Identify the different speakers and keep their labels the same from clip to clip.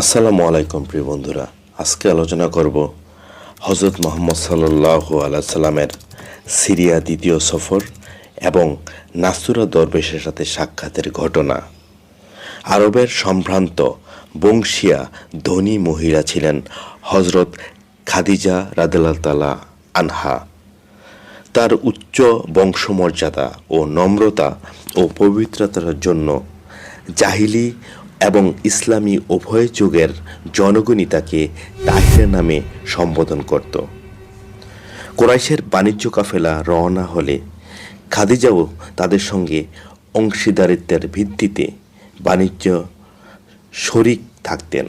Speaker 1: আসসালামু আলাইকুম, প্রিয় বন্ধুরা। আজকে আলোচনা করব হজরত মোহাম্মদ সাল্লাহ সাল্লামের সিরিয়া দ্বিতীয় সফর এবং নাসুরা দরবেশের সাথে সাক্ষাতের ঘটনা। আরবের সম্ভ্রান্ত বংশিয়া ধনী মহিলা ছিলেন হজরত খাদিজা রাদেলাতালা আনহা। তার উচ্চ বংশমর্যাদা ও নম্রতা ও পবিত্রতার জন্য জাহিলি এবং ইসলামী উভয় যুগের জনগণই তাকে তাহিরা নামে সম্বোধন করত। কোরাইশের বাণিজ্য কাফেলা রওনা হলে খাদিজাও তাদের সঙ্গে অংশীদারিত্বের ভিত্তিতে বাণিজ্য শরিক থাকতেন।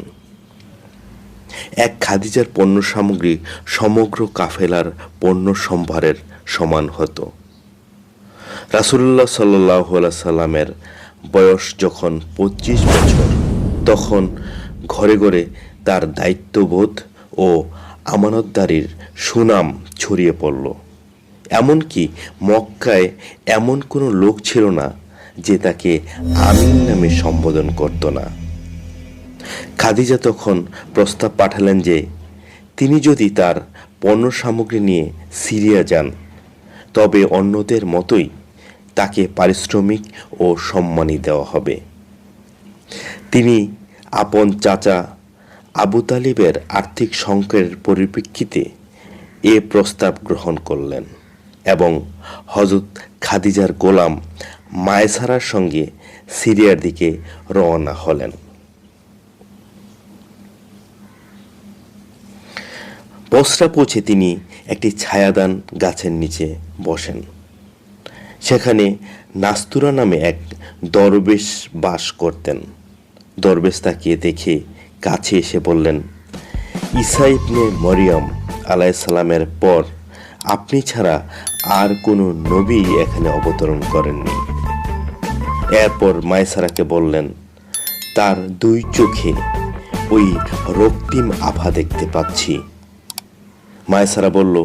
Speaker 1: এক খাদিজার পণ্য সামগ্রী সমগ্র কাফেলার পণ্য সম্ভারের সমান হতো। রাসুল্লাহ সাল্লাহ সাল্লামের বয়স যখন পঁচিশ বছর, তখন ঘরে ঘরে তার দায়িত্ববোধ ও আমানতদারির সুনাম ছড়িয়ে পড়ল। এমনকি মক্কায় এমন কোনো লোক ছিল না যে তাকে আমিন নামে সম্বোধন করত না। খাদিজা তখন প্রস্তাব পাঠালেন যে, তিনি যদি তার পণ্য সামগ্রী নিয়ে সিরিয়া যান, তবে অন্যদের মতোই তাকে পারিশ্রমিক ও সম্মানী দেওয়া হবে। তিনি আপন চাচা আবু তালিবের আর্থিক সংকটের পরিপ্রেক্ষিতে এ প্রস্তাব গ্রহণ করলেন এবং হজরত খাদিজার গোলাম মায়েসারার সঙ্গে সিরিয়ার দিকে রওনা হলেন। বসরা পৌঁছে তিনি একটি ছায়াদান গাছের নিচে বসেন। সেখানে নাস্তুরা নামে এক দরবেশ বাস করতেন। দরবেশ তাকে দেখে কাছে এসে বললেন, ঈসা ইবনে মরিয়ম আলাইসালামের পর আপনি ছাড়া আর কোনো নবী এখানে অবতরণ করেননি। এরপর মায়সারাকে বললেন, তার দুই চোখে ওই রক্তিম আভা দেখতে পাচ্ছি। মায়সারা বলল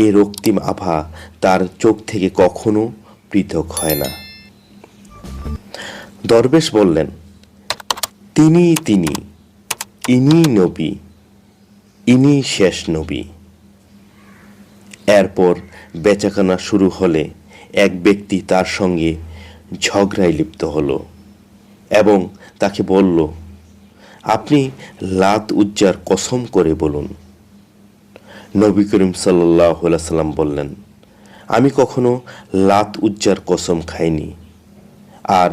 Speaker 1: এই রক্তিম আভা তার চোখ থেকে কখনো পৃথক হয় না। দরবেশ বললেন, তিনি তিনি ইনি নবী ইনি শেষ নবী। এরপর বেচাকেনা শুরু হলে এক ব্যক্তি তার সঙ্গে ঝগড়ায় লিপ্ত হলো এবং তাকে বলল, আপনি লাত উজ্জার কসম করে বলুন নবী করিম সাল্লাহ সাল্লাম বললেন, আমি কখনো লাত উজ্জার কসম খাইনি। আর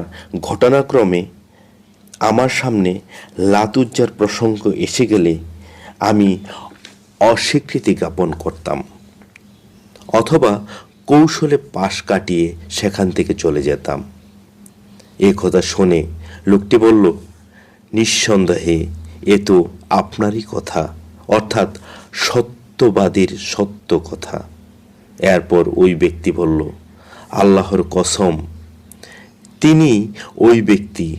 Speaker 1: ঘটনাক্রমে আমার সামনে লাত উজ্জার প্রসঙ্গ এসে গেলে আমি অস্বীকৃতি জ্ঞাপন করতাম অথবা কৌশলে পাশ কাটিয়ে সেখান থেকে চলে যেতাম। এ কথা শুনে লোকটি বলল, নিঃসন্দেহে, এ তো আপনারই কথা। অর্থাৎ সত্যবাদীর সত্য কথা। এরপর ওই ব্যক্তি বলল, আল্লাহর কসম, তিনি ওই ব্যক্তি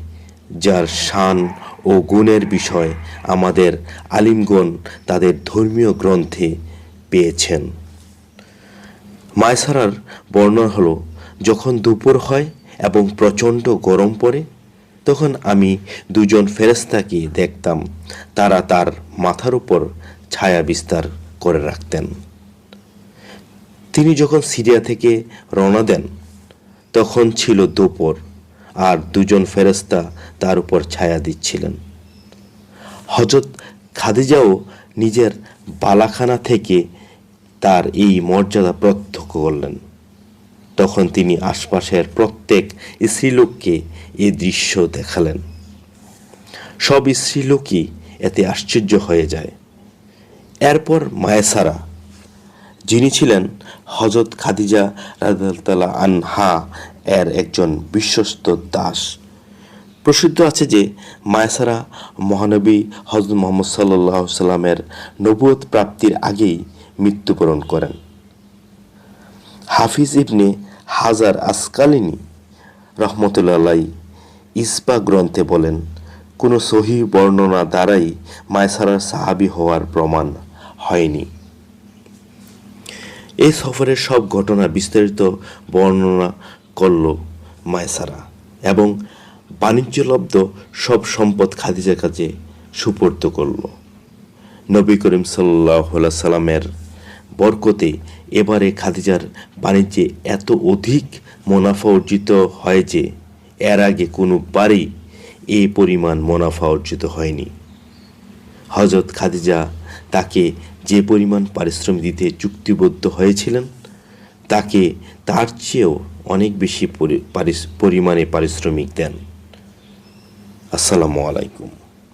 Speaker 1: যার শান ও গুণের বিষয় আমাদের আলিমগণ তাদের ধর্মীয় গ্রন্থে পেয়েছেন। মায়সারার বর্ণনা হলো, যখন দুপুর হয় এবং প্রচণ্ড গরম পড়ে, তখন আমি দুজন ফেরেস্তাকে দেখতাম। তারা তার মাথার উপর ছায়া বিস্তার করে রাখতেন। তিনি যখন সিরিয়া থেকে রওনা দেন, তখন ছিল দুপুর আর দুজন ফেরেস্তা তার উপর ছায়া দিচ্ছিলেন। হজরত খাদিজাও নিজের বালাখানা থেকে তার এই মর্যাদা প্রত্যক্ষ করলেন। তখন তিনি আশপাশের প্রত্যেক স্ত্রীলোককে এই দৃশ্য দেখালেন। সব স্ত্রীলোকই এতে আশ্চর্য হয়ে যায়। এরপর মায়েসারা যিনি ছিলেন হজরত খাদিজা রাজাল্লাহ আনহা এর একজন বিশ্বস্ত দাস। প্রসিদ্ধ আছে যে মায়াসারা মহানবী হজরত মোহাম্মদ সাল্লাহ সাল্লামের নবুয়ত প্রাপ্তির আগেই মৃত্যুবরণ করেন। হাফিজ ইবনে হাজার আসকালিনী রহমতুল্লাহ ইসবা গ্রন্থে বলেন কোনো সহি বর্ণনা দ্বারাই মায়সারার সাহাবি হওয়ার প্রমাণ হয়নি। এই সফরের সব ঘটনা বিস্তারিত বর্ণনা করল মায়সারা এবং বাণিজ্যলব্ধ সব সম্পদ খাদিজার কাছে সুপর্দ করল। নবী করিম সাল্লাহ সাল্লামের বরকতে এবারে খাদিজার বাণিজ্যে এত অধিক মুনাফা অর্জিত হয় যে এর আগে কোনোবারই এই পরিমাণ মুনাফা অর্জিত হয়নি। হজরত খাদিজা তাকে যে পরিমাণ পারিশ্রমিক দিতে চুক্তিবদ্ধ হয়েছিলেন, তাকে তার চেয়েও অনেক বেশি পরিমাণে পারিশ্রমিক দেন। আসসালামু আলাইকুম।